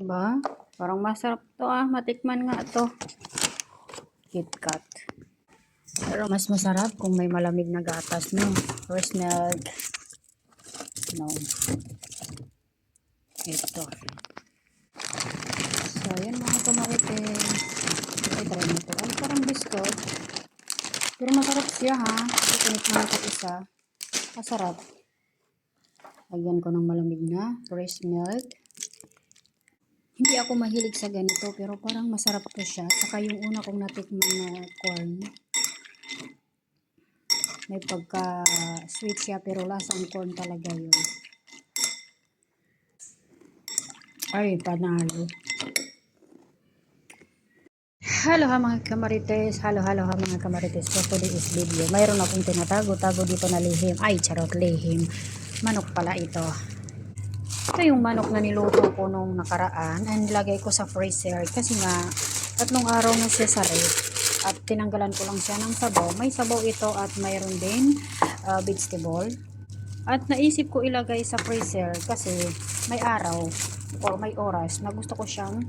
Ba? Parang masarap to ah. Matikman nga to. KitKat. Pero mas masarap kung may malamig na gatas, no? First milk. No. Ito. So, yan mga kamarites. Ay, try mo to. Ay, parang biscuit. Pero masarap siya ha. Tinikman ko isa. Masarap. Lagyan ko ng malamig na fresh milk. Hindi ako mahilig sa ganito pero parang masarap to siya. Saka yung una kong natikman na corn. May pagka sweet siya pero lasang corn talaga yun. Ay, panalo. Hello ha mga kamarites. Hello, hello ha mga kamarites. So today is video. Mayroon akong tinatago-tago dito na lihim. Ay, charot lihim. Manok pala ito. Ito yung manok na niluto ko nung nakaraan. And nilagay ko sa freezer. Kasi nga, tatlong araw na siya sa ref. At tinanggalan ko lang siya ng sabaw. May sabaw ito at mayroon din uh, vegetable. At naisip ko ilagay sa freezer kasi may araw or may oras na gusto ko siyang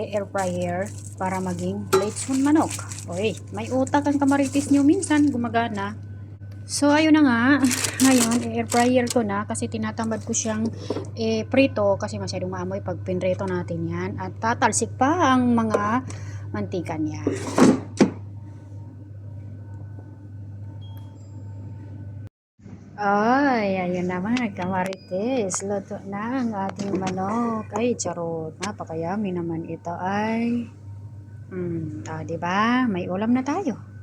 air fryer para maging lechon manok. Oy, may utak ang kamaritis niyo minsan gumagana. So ayun na nga, ngayon air fryer ko na kasi tinatamad ko siyang eh, prito kasi masyadong maamoy pag pinreto natin yan at tatalsik pa ang mga mantika niya. Ay, ayun naman, kamarites. Luto na ang ating manok. Ay, charot. Napakayami naman ito ay. Hmm, ah, ba? May ulam na tayo.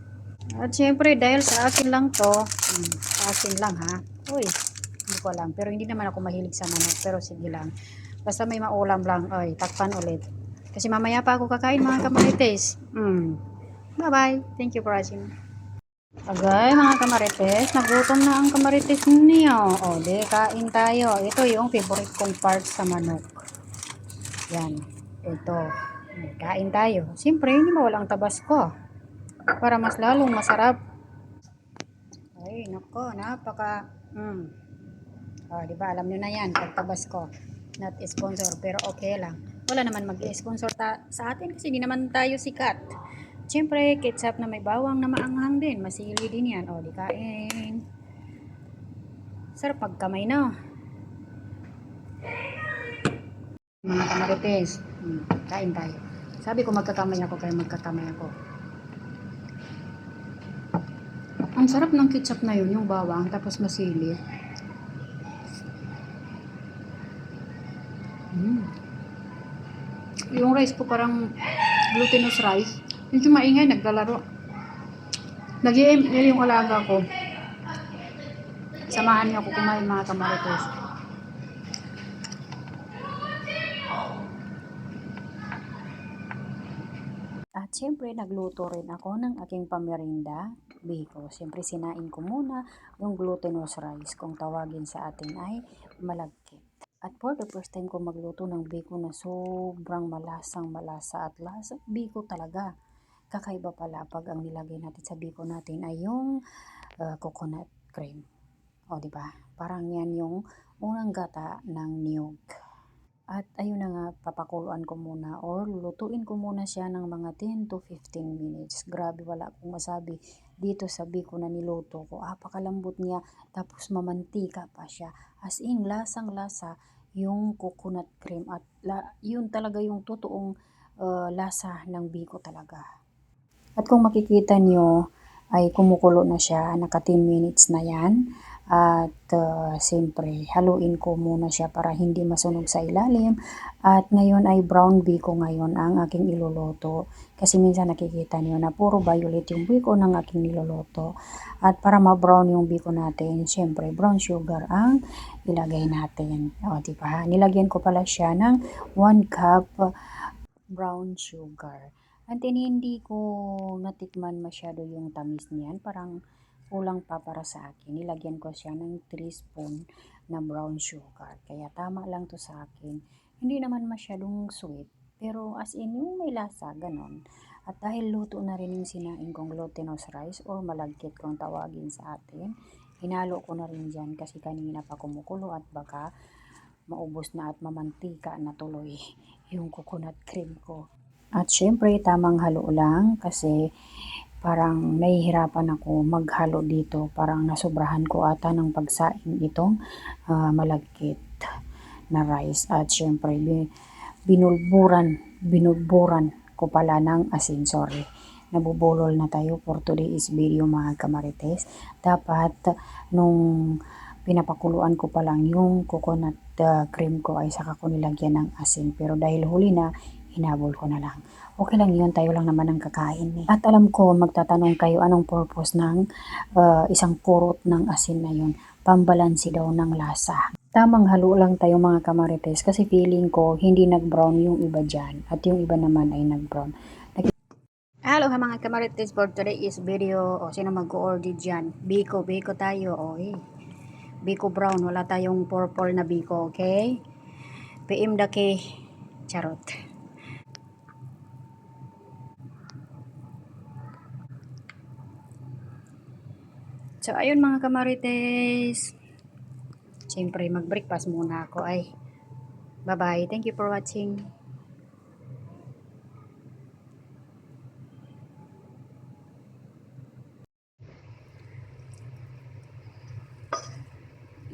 At syempre, dahil sa akin lang to, hmm, sa akin lang ha. Uy, hindi ko alam. Pero hindi naman ako mahilig sa manok. Pero sige lang. Basta may maulam lang. Ay, takpan ulit. Kasi mamaya pa ako kakain mga kamarites. Hmm. Bye-bye. Thank you for watching. Agay, mga kamarites, nagutom na ang kamarites niyo. O, di, kain tayo. Ito yung favorite kong part sa manok. Yan. Ito. Kain tayo. Siyempre, hindi mawala ang tabas ko. Para mas lalong masarap. Ay, nako, napaka... Mm. O, di ba, alam nyo na yan, pagtabas ko. Not sponsor, pero okay lang. Wala naman mag-sponsor sa atin kasi di naman tayo sikat. Siyempre, ketchup na may bawang na maanghang din. Masili din yan. O, di kain. Sarap pagkamay na. Mga kamarites, hmm, kain tayo. Sabi ko magkakamay ako kaya magkakamay ako. Ang sarap ng ketchup na yun, yung bawang, tapos masili. Mm. Yung rice ko parang glutinous rice. Medyo maingay, naglalaro. Nag-i-ML yung alaga ko. Samahan niyo ako kumain mga kamarites. At syempre, nagluto rin ako ng aking pamerinda, biko. Syempre, sinain ko muna yung glutinous rice, kung tawagin sa atin ay malagkit. At for the first time ko magluto ng biko na sobrang malasang malasa at lasa, biko talaga. Kakaiba pala pag ang nilagay natin sa biko natin ay yung uh, coconut cream. O, di ba? Parang yan yung unang gata ng niyog. At ayun na nga, papakuluan ko muna or lutuin ko muna siya ng mga 10 to 15 minutes. Grabe, wala akong masabi dito sa biko na niluto ko. Apakalambot niya, tapos mamantika pa siya. As in, lasang-lasa yung coconut cream at la, yun talaga yung totoong uh, lasa ng biko talaga. At kung makikita nyo, ay kumukulo na siya, naka 10 minutes na yan. At uh, siyempre, haluin ko muna siya para hindi masunog sa ilalim. At ngayon ay brown biko ngayon ang aking iluluto. Kasi minsan nakikita niyo na puro violet yung biko ng aking niluluto. At para ma-brown yung biko natin, siyempre brown sugar ang ilagay natin. O, diba? Nilagyan ko pala siya ng 1 cup brown sugar. At hindi ko natikman masyado yung tamis niyan. Parang kulang pa para sa akin. Nilagyan ko siya ng 3 spoon na brown sugar. Kaya tama lang to sa akin. Hindi naman masyadong sweet. Pero as in yung may lasa, ganon. At dahil luto na rin yung sinaing kong glutinous rice or malagkit kung tawagin sa atin, hinalo ko na rin dyan kasi kanina pa kumukulo at baka maubos na at mamantika na tuloy yung coconut cream ko. At syempre, tamang halo lang kasi parang nahihirapan ako maghalo dito. Parang nasobrahan ko ata ng pagsaing itong ah, malagkit na rice. At syempre, bi- binulburan, binulburan ko pala ng asin. Sorry. Nabubulol na tayo for today's video mga kamarites. Dapat nung pinapakuluan ko pa lang yung coconut ah, cream ko ay saka ko nilagyan ng asin. Pero dahil huli na, hinabol ko na lang. Okay lang yun, tayo lang naman ang kakain eh. At alam ko, magtatanong kayo anong purpose ng ah, isang purot ng asin na yun. Pambalansi daw ng lasa. Tamang halo lang tayo mga kamarites kasi feeling ko hindi nag-brown yung iba dyan at yung iba naman ay nag-brown. Hello ha mga kamarites for today is video o sino mag-order dyan. Biko, biko tayo o eh. Biko brown, wala tayong purple na biko, okay? PM dake, charot. So, ayun mga kamarites. Siyempre, mag-breakfast muna ako ay. Bye-bye. Thank you for watching.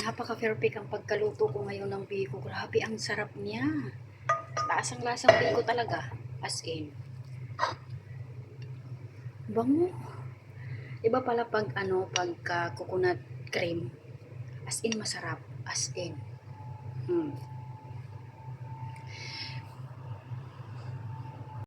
Napaka-perfect ang pagkaluto ko ngayon ng biko. Grabe, ang sarap niya. Lasang-lasang biko talaga. As in. Bango. Iba pala pag ano, pagka coconut cream. As in masarap. As in. Hmm.